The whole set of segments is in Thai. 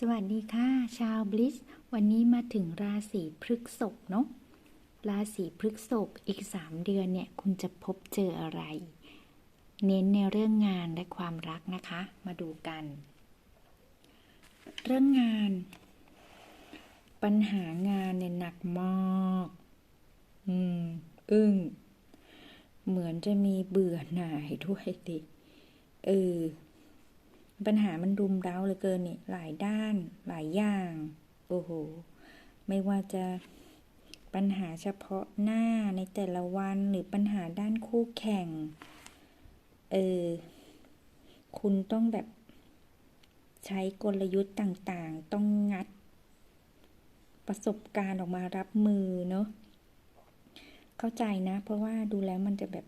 สวัสดีค่ะ ชาวบลิส วันนี้มาถึงราศีพฤกษภเนาะราศีพฤกษภอีก 3 เดือนเนี่ย คุณจะพบเจออะไร เน้นในเรื่องงานและความรักนะคะ มาดูกัน เรื่องงาน ปัญหางานเนี่ยหนักมากอืม อึ้ง เหมือนจะมีเบื่อหน่ายด้วยดิเออ ปัญหามันรุมเร้าเหลือเกินนี่หลายด้านหลายอย่าง โอ้โห ไม่ว่าจะปัญหาเฉพาะหน้าในแต่ละวันหรือปัญหาด้านคู่แข่ง เออ คุณต้องแบบใช้กลยุทธ์ต่างๆ ต้องงัด ประสบการณ์ออกมารับมือเนาะ เข้าใจนะ เพราะว่าดูแล้วมันจะแบบ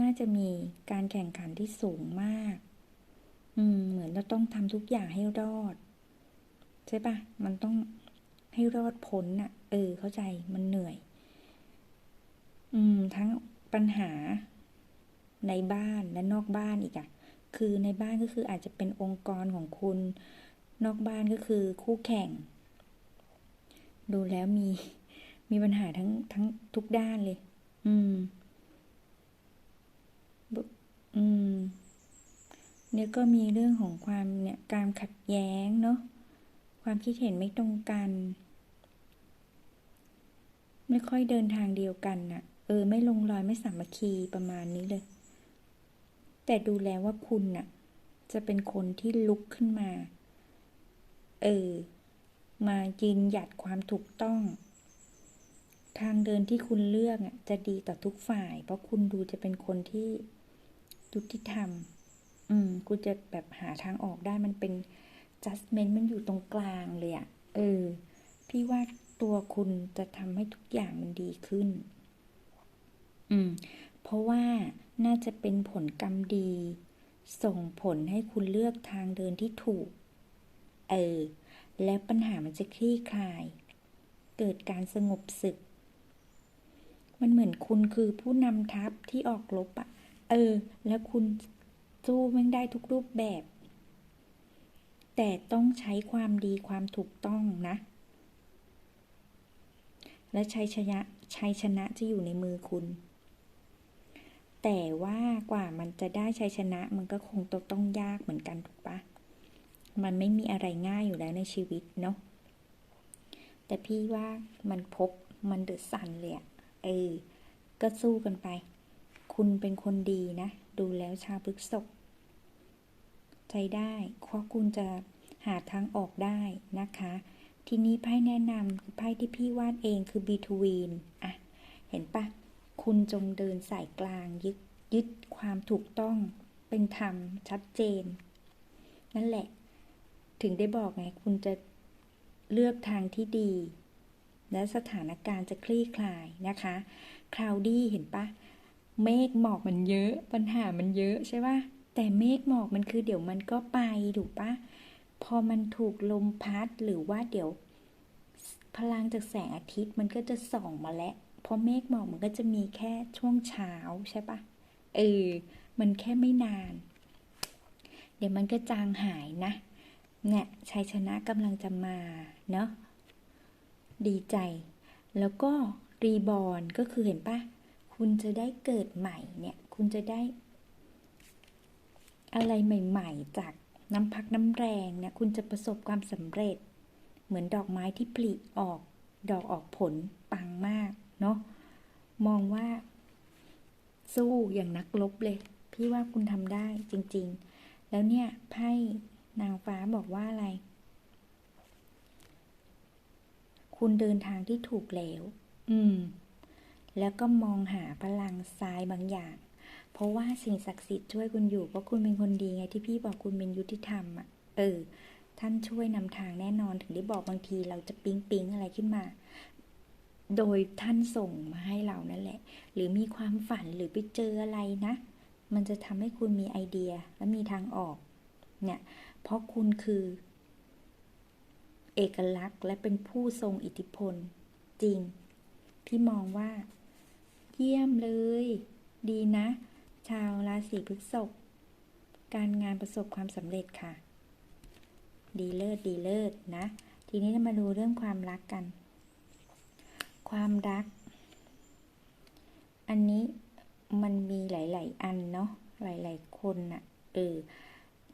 น่าจะมีการแข่งขันที่สูงมาก อืม เหมือนเราต้องทำทุกอย่างให้รอด ใช่ปะมันต้องให้รอดพ้นอะเออ เข้าใจมันเหนื่อย อืม ทั้งปัญหาในบ้านและนอกบ้านอีกอะคือในบ้านก็คืออาจจะเป็นองค์กรของคุณ นอกบ้านก็คือคู่แข่ง ดูแล้วมีมีปัญหาทั้งทั้งทุกด้านเลย อืม อืม เนี่ยก็มีเรื่องของความเนี่ยการขัดแย้งเนาะความคิดเห็นไม่ตรงกัน ไม่ค่อยเดินทางเดียวกันน่ะ เออ ไม่ลงรอยไม่สามัคคีประมาณนี้เลย แต่ดูแล้วว่าคุณน่ะ จะเป็นคนที่ลุกขึ้นมา เออ มายืนหยัดความถูกต้อง ทางเดินที่คุณเลือกอะจะดีต่อทุกฝ่าย เพราะคุณดูจะเป็นคนที่ยุติธรรม อืม กูจะแบบหาทางออกได้มันเป็น judgment มันอยู่ตรงกลางเลยอะเออ พี่ว่าตัวคุณจะทำให้ทุกอย่างมันดีขึ้น อืม เพราะว่าน่าจะเป็นผลกรรมดี ส่งผลให้คุณเลือกทางเดินที่ถูก เออ และปัญหามันจะคลี่คลาย เกิดการสงบศึก มันเหมือนคุณคือผู้นำทัพที่ออกรบอะเออ แล้วคุณ สู้แม่งได้ทุกรูปแบบ แต่ต้องใช้ความดีความถูกต้องนะ และชัยชนะชัยชนะจะอยู่ในมือคุณ แต่ว่ากว่ามันจะได้ชัยชนะมันก็คงต้องต้องยากเหมือนกันถูกปะมันไม่มีอะไรง่ายอยู่แล้วในชีวิตเนาะแต่พี่ว่ามันพบมันเดือดสั่นเลยอะเออ ก็สู้กันไป คุณเป็นคนดีนะ ดูแล้วชาพฤกษกใจได้เพราะคุณจะหาทางออกได้นะคะ ทีนี้ไพ่แนะนำไพ่ที่พี่วาดเองคือ between อะ เห็นปะ คุณจงเดินสายกลางยึดยึดความถูกต้องเป็นธรรมชัดเจน นั่นแหละ ถึงได้บอกไง คุณจะเลือกทางที่ดี และสถานการณ์จะคลี่คลายนะคะ คราวดี้เห็นปะ เมฆหมอกมันเยอะ ปัญหามันเยอะใช่ปะแต่เมฆหมอกมันคือเดี๋ยวมันก็ไปถูกปะพอมันถูกลมพัดหรือว่าเดี๋ยว พลังจากแสงอาทิตย์มันก็จะส่องมาแล้วเพราะเมฆหมอกมันก็จะมีแค่ช่วงเช้าใช่ปะเออ มันแค่ไม่นาน เดี๋ยวมันก็จางหายนะ เนี่ยชัยชนะกำลังจะมาเนาะดีใจ แล้วก็รีบอนก็คือเห็นปะ คุณจะได้เกิดใหม่เนี่ย คุณจะได้ อะไรใหม่ๆ จากน้ำพักน้ำแรงนะคุณจะประสบความสำเร็จ เหมือนดอกไม้ที่ผลิออก ดอกออกผลปังมาก เนาะ มองว่า สู้อย่างนักลบเลย พี่ว่าคุณทำได้จริง ๆ แล้วเนี่ยไพ่นางฟ้าบอกว่าอะไร คุณเดินทางที่ถูกแล้ว อืม แล้วก็มองหาพลังทรายบางอย่าง เพราะว่าสิ่งศักดิ์สิทธิ์ช่วยคุณอยู่เพราะคุณเป็นคนดีไงที่พี่บอกคุณเป็นยุติธรรมอะเออ ท่านช่วยนำทางแน่นอนถึงได้บอกบางทีเราจะปิ๊งปิ๊งอะไรขึ้นมา โดยท่านส่งมาให้เรานั่นแหละ หรือมีความฝันหรือไปเจออะไรนะ มันจะทำให้คุณมีไอเดียและมีทางออก เนี่ย เพราะคุณคือ เอกลักษณ์และเป็นผู้ทรงอิทธิพล จริง พี่มองว่า เยี่ยมเลย ดีนะ ชาวราศีพฤษภการงานประสบความสำเร็จค่ะ ดีเลิศดีเลิศนะ ทีนี้เรามาดูเรื่องความรักกัน ความรัก อันนี้มันมีหลาย ๆ อันเนาะหลาย ๆ คนน่ะเออ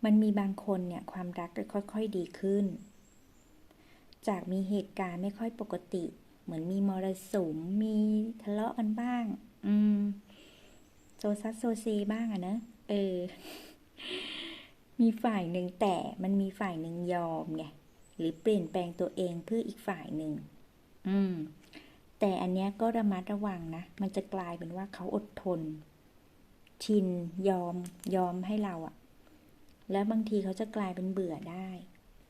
มันมีบางคนเนี่ยความรักจะค่อย ๆ ดีขึ้น จากมีเหตุการณ์ไม่ค่อยปกติ เหมือนมีมรสุมมีทะเลาะกันบ้าง อืม โซซัสโซเซบ้างอะเนอะเออ มีฝ่ายหนึ่งแต่มันมีฝ่ายหนึ่งยอมไงหรือเปลี่ยนแปลงตัวเองเพื่ออีกฝ่ายหนึ่งอืม แต่อันเนี้ยก็ระมัดระวังนะ มันจะกลายเป็นว่าเขาอดทน ชินยอมยอมให้เราอะแล้วบางทีเขาจะกลายเป็นเบื่อได้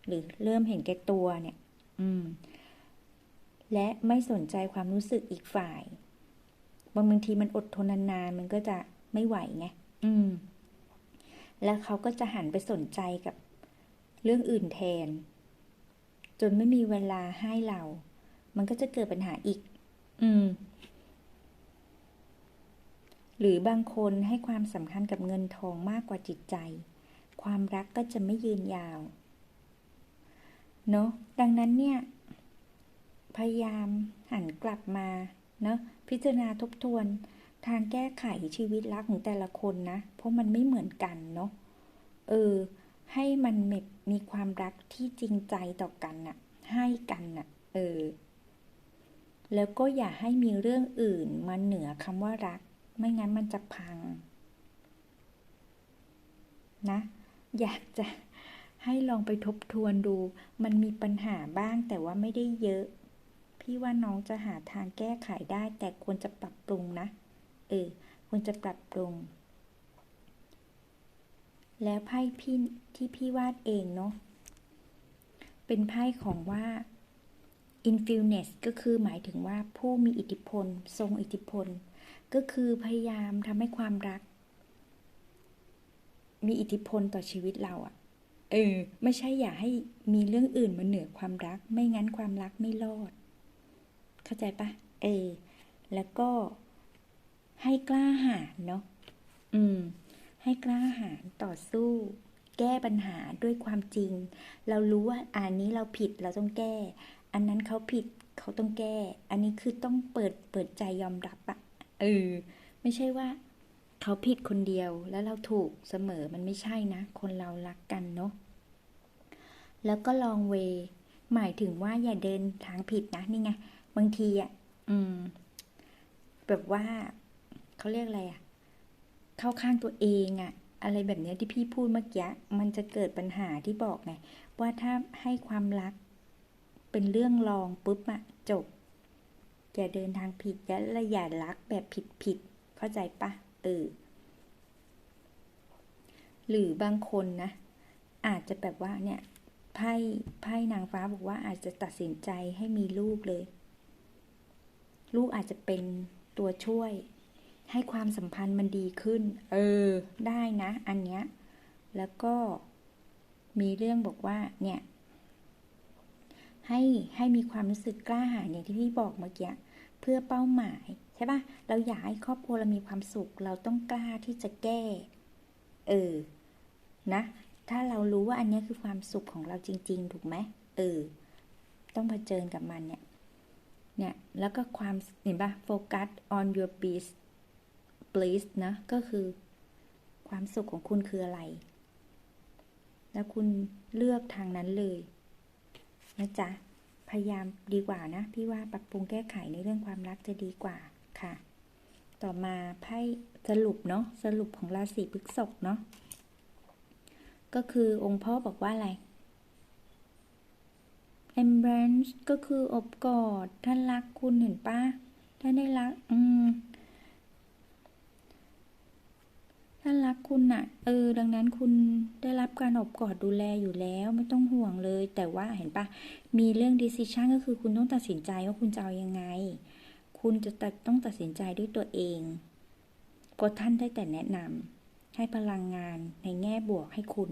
หรือเริ่มเห็นแก่ตัวเนี่ย อืม และไม่สนใจความรู้สึกอีกฝ่าย บางบางทีมันอดทนนานๆมันก็จะไม่ไหวไงอืม แล้วเขาก็จะหันไปสนใจกับเรื่องอื่นแทน จนไม่มีเวลาให้เรา มันก็จะเกิดปัญหาอีก อืม หรือบางคนให้ความสำคัญกับเงินทองมากกว่าจิตใจ ความรักก็จะไม่ยืนยาว เนาะดังนั้นเนี่ย พยายามหันกลับมาเนาะพิจารณาทบทวนทางแก้ไขชีวิตรักของแต่ละคนนะ เพราะมันไม่เหมือนกันเนาะเออ ให้มันมีความรักที่จริงใจต่อกันน่ะ ให้กันน่ะ เออ แล้วก็อย่าให้มีเรื่องอื่นมาเหนือคำว่ารัก ไม่งั้นมันจะพัง นะ อยากจะให้ลองไปทบทวนดู มันมีปัญหาบ้างแต่ว่าไม่ได้เยอะ พี่ว่าน้องจะหาทางแก้ไขได้ แต่ควรจะปรับปรุงนะ เออ ควรจะปรับปรุง แล้วไพ่พี่ที่พี่วาดเองเนาะ เป็นไพ่ของว่า influence ก็คือหมายถึงว่าผู้มีอิทธิพล ทรงอิทธิพล ก็คือพยายามทำให้ความรัก มีอิทธิพลต่อชีวิตเราอะเออ ไม่ใช่อย่าให้มีเรื่องอื่นมาเหนือความรัก ไม่งั้นความรักไม่รอด เข้าใจปะเออแล้วก็ให้กล้าหาญเนาะอืม ให้กล้าหาญต่อสู้ แก้ปัญหาด้วยความจริง เรารู้ว่าอันนี้เราผิดเราต้องแก้ อันนั้นเขาผิดเขาต้องแก้ อันนี้คือต้องเปิดเปิดใจยอมรับอะเออไม่ใช่ว่าเขาผิดคนเดียวแล้วเราถูกเสมอมันไม่ใช่นะ คนเรารักกันเนาะแล้วก็ลองเว หมายถึงว่าอย่าเดินทางผิดนะนี่ไง บางทีอะอืม แบบว่าเขาเรียกอะไรอะเข้าข้างตัวเองอะอะไรแบบนี้ที่พี่พูดเมื่อกี้มันจะเกิดปัญหาที่บอกไง ว่าถ้าให้ความรัก เป็นเรื่องรองปุ๊บอะจบอย่าเดินทางผิดและอย่ารักแบบผิดผิดเข้าใจปะเออหรือบางคนนะ อาจจะแบบว่าเนี่ยไพ่ไพ่นางฟ้าบอกว่าอาจจะตัดสินใจให้มีลูกเลย ลูกอาจจะเป็นตัวช่วย ให้ความสัมพันธ์มันดีขึ้น เออ ได้นะ อันเนี้ย แล้วก็มีเรื่องบอกว่าเนี่ยให้ให้มีความรู้สึกกล้าหาญอย่างที่พี่บอกเมื่อกี้เพื่อเป้าหมายใช่ปะเราอยากให้ครอบครัวเรามีความสุข เราต้องกล้าที่จะแก้ เออนะ ถ้าเรารู้ว่าอันนี้คือความสุขของเราจริง ๆ ถูกไหมเออ ต้องเผชิญกับมันเนี่ย เนี่ย แล้วก็ความเห็นปะ focus on your bliss bliss นะ ก็คือความสุขของคุณคืออะไร แล้วคุณเลือกทางนั้นเลยนะจ๊ะ พยายามดีกว่านะ พี่ว่าปรับปรุงแก้ไขในเรื่องความรักจะดีกว่าค่ะ ต่อมาไพ่สรุปเนาะ สรุปของราศีพฤษภเนาะ ก็คือองค์พ่อบอกว่าอะไร embrace ก็คืออบกอด ท่านรักคุณเห็นปะท่านได้รัก อืม ท่านรักคุณน่ะ เออ ดังนั้นคุณได้รับการอบกอดดูแลอยู่แล้วไม่ต้องห่วงเลย แต่ว่าเห็นปะมีเรื่อง decision ก็คือคุณต้องตัดสินใจว่าคุณจะเอายังไง คุณจะตัดต้องตัดสินใจด้วยตัวเองเพราะท่านได้แต่แนะนำให้พลังงานในแง่บวกให้คุณ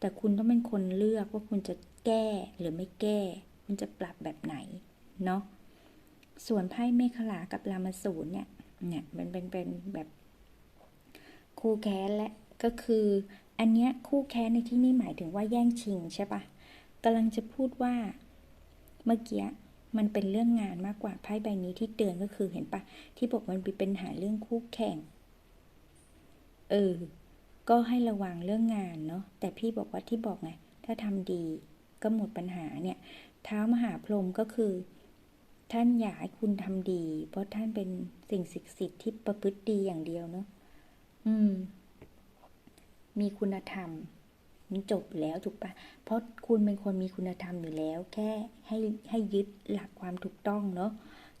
แต่คุณต้องเป็นคนเลือกว่าคุณจะแก้หรือไม่แก้ คุณจะปรับแบบไหน เนาะ ส่วนไพ่เมฆลากับรามาสูนเนี่ย เนี่ยมันเป็นเป็นแบบคู่แค้นและก็คือ อันเนี้ยคู่แค้นในที่นี้หมายถึงว่าแย่งชิงใช่ปะกำลังจะพูดว่าเมื่อกี้มันเป็นเรื่องงานมากกว่าไพ่ใบนี้ที่เตือนก็คือเห็นปะที่บอกมันมีปัญหาเรื่องคู่แข่ง เออ ก็ให้ระวังเรื่องงานเนาะแต่พี่บอกว่าที่บอกไง ถ้าทำดีก็หมดปัญหาเนี่ยเท้ามหาพรหมก็คือ ท่านอยากให้คุณทำดี เพราะท่านเป็นสิ่งศักดิ์สิทธิ์ที่ประพฤติดีอย่างเดียวเนาะอืม มีคุณธรรมมันจบแล้วถูกปะเพราะคุณเป็นคนมีคุณธรรมอยู่แล้ว แค่ให้ให้ยึดหลักความถูกต้องเนาะ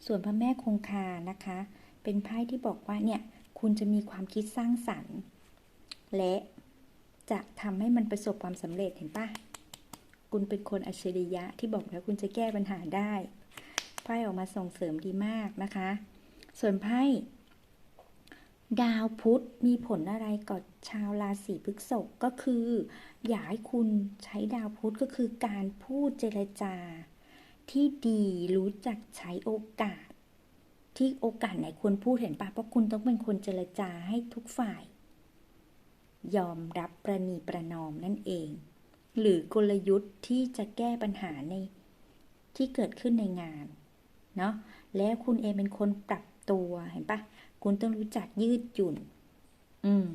ส่วนพระแม่คงคานะคะ เป็นไพ่ที่บอกว่าเนี่ย คุณจะมีความคิดสร้างสรรค์ และจะทำให้มันประสบความสำเร็จเห็นปะคุณเป็นคนอัจฉริยะที่บอกแล้วคุณจะแก้ปัญหาได้ไพ่ออกมาส่งเสริมดีมากนะคะ ส่วนไพ่ดาวพุธมีผลอะไรกับชาวราศีพฤษภก็คือ อยากให้คุณใช้ดาวพุธก็คือการพูดเจรจา ที่ดีรู้จักใช้โอกาส ที่โอกาสไหนควรพูดเห็นปะเพราะคุณต้องเป็นคนเจรจาให้ทุกฝ่าย ยอมรับประนีประนอมนั่นเอง หรือกลยุทธ์ที่จะแก้ปัญหาในที่เกิดขึ้นในงานเนาะแล้วคุณเองเป็นคนปรับตัวเห็นปะคุณต้องรู้จักยืดหยุ่น อืม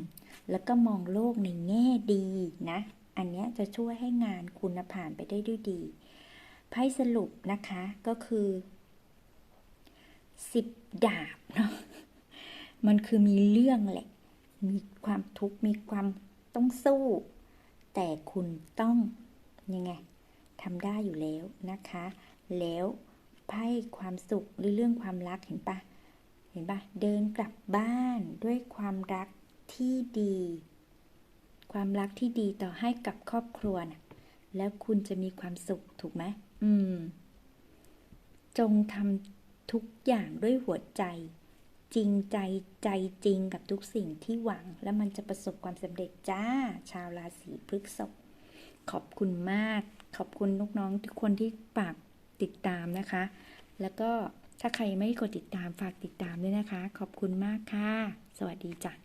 แล้วก็มองโลกในแง่ดีนะ อันนี้จะช่วยให้งานคุณผ่านไปได้ด้วยดีไพ่สรุปนะคะก็คือสิบดาบเนาะมันคือมีเรื่องแหละ มีความทุกข์มีความต้องสู้ แต่คุณต้องยังไงทำได้อยู่แล้วนะคะ แล้วไพ่ความสุขหรือเรื่องความรักเห็นปะเห็นปะเดินกลับบ้านด้วยความรักที่ดี ความรักที่ดีต่อให้กับครอบครัวนะแล้วคุณจะมีความสุขถูกไหมอืม จงทำทุกอย่างด้วยหัวใจ จริงใจใจจริงกับทุกสิ่งที่หวัง แล้วมันจะประสบความสำเร็จจ้า ชาวราศีพฤษภขอบคุณมาก ขอบคุณลูกน้องทุกคนที่ฝากติดตามนะคะ แล้วก็ถ้าใครไม่กดติดตามฝากติดตามด้วยนะคะ ขอบคุณมากค่ะ สวัสดีจ้ะ